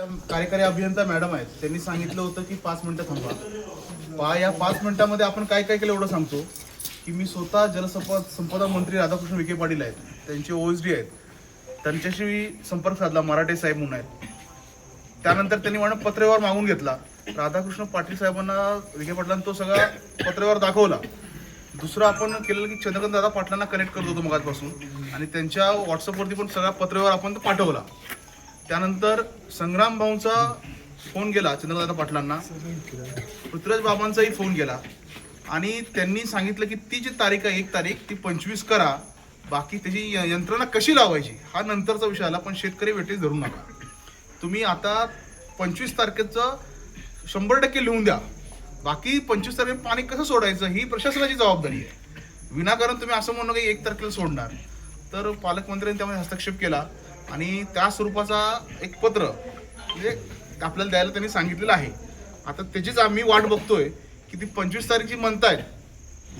त्या कार्यकारी अभियंता मॅडम आहेत. त्यांनी सांगितलं होतं की पाच मिनिटं थांबा. पा या पाच मिनिटामध्ये आपण काय काय केलं एवढं सांगतो? की मी स्वतः जलसंपदा संपदा मंत्री राधाकृष्ण विखे पाटील आहेत. त्यांचे ओएसडी आहेत. त्यांच्याशी मी संपर्क साधला मराठे साहेब म्हणून आहेत. त्यानंतर त्यांनी मला पत्रव्यवहार मागून घेतला. राधाकृष्ण पाटील साहेबांना विखे पाटलांना तो सगळा पत्रव्यवहार दाखवला. दुसरं आपण केलेलं की चंद्रकांत दादा पाटलांना कनेक्ट करत होतो मगाचपासून. आणि त्यांच्या व्हॉट्सअपवरती पण सगळा पत्रव्यवहार आपण तो पाठवला. त्यानंतर संग्राम भाऊंचा फोन गेला चंद्रकांत पाटलांना. पृथ्वीराज बाबांचाही फोन गेला. आणि त्यांनी सांगितलं की ती जी तारीख आहे एक तारीख ती पंचवीस करा. बाकी त्याची य- यंत्रणा कशी लावायची? हा नंतरचा विषय आला पण शेतकरी वेटेज धरू नका. तुम्ही आता पंचवीस तारखेचं शंभर टक्के लिहून द्या. बाकी पंचवीस तारखेला पाणी कसं सोडायचं ही प्रशासनाची जबाबदारी आहे. विनाकारण तुम्ही असं म्हणू नका की एक तारखेला सोडणार. तर पालकमंत्र्यांनी त्यामध्ये हस्तक्षेप केला. आणि त्या स्वरूपाचा एक पत्र म्हणजे आपल्याला द्यायला त्यांनी सांगितलेलं आहे. आता त्याचीच आम्ही वाट बघतोय की ती पंचवीस तारीखची म्हणतायत.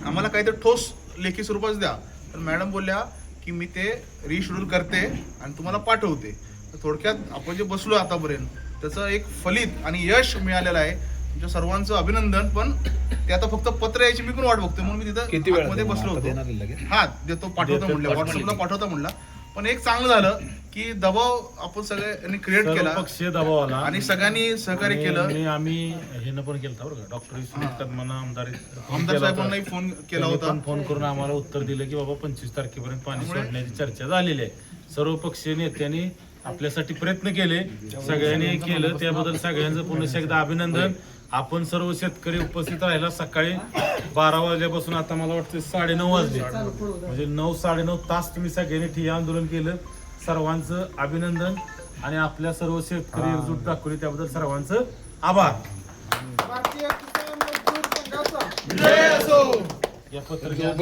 आम्हाला काहीतरी ठोस लेखी स्वरूपात द्या. तर मॅडम बोलल्या की मी ते रिशेड्यूल करते आणि तुम्हाला पाठवते. तर थोडक्यात आपण जे बसलो आतापर्यंत त्याचं एक फलित आणि यश मिळालेलं आहे. तुमच्या सर्वांचं अभिनंदन पण ते आता फक्त पत्र यायची मी पण वाट बघतोय. म्हणून मी तिथं आतमध्ये बसलो होतो. हा देतो पाठवतो म्हणलं. व्हॉट्सअपला पाठवतो म्हणला. पण एक चांगलं झालं की दबाव आपण सगळ्यांनी क्रिएट केला पक्षीय दबाव आला आणि सगळ्यांनी सहकार्य आणि- केलं. आणि आम्ही हे पण केलं बरं का? डॉक्टर विश्वनाथ कदमांना आमदार आमदार साहेबांनाही फोन केला होता. फोन करून आम्हाला उत्तर दिलं की बाबा पंचवीस तारखेपर्यंत पाणी सोडण्याची चर्चा झालेली आहे. सर्व पक्षीय नेत्यांनी आपल्यासाठी प्रयत्न केले. सगळ्यांनी केलं. त्याबद्दल सगळ्यांचं पुन्हा एकदा अभिनंदन. आपण सर्व शेतकरी उपस्थित राहिला सकाळी बारा वाजल्यापासून आता मला वाटतं साडे नऊ वाजले. म्हणजे नऊ साडेनऊ तास तुम्ही सगळ्यांनी ठिय्या आंदोलन केलं. सर्वांचं अभिनंदन आणि आपल्या सर्व शेतकरी एकजूट दाखवली त्याबद्दल सर्वांचं आभार. या पत्रकात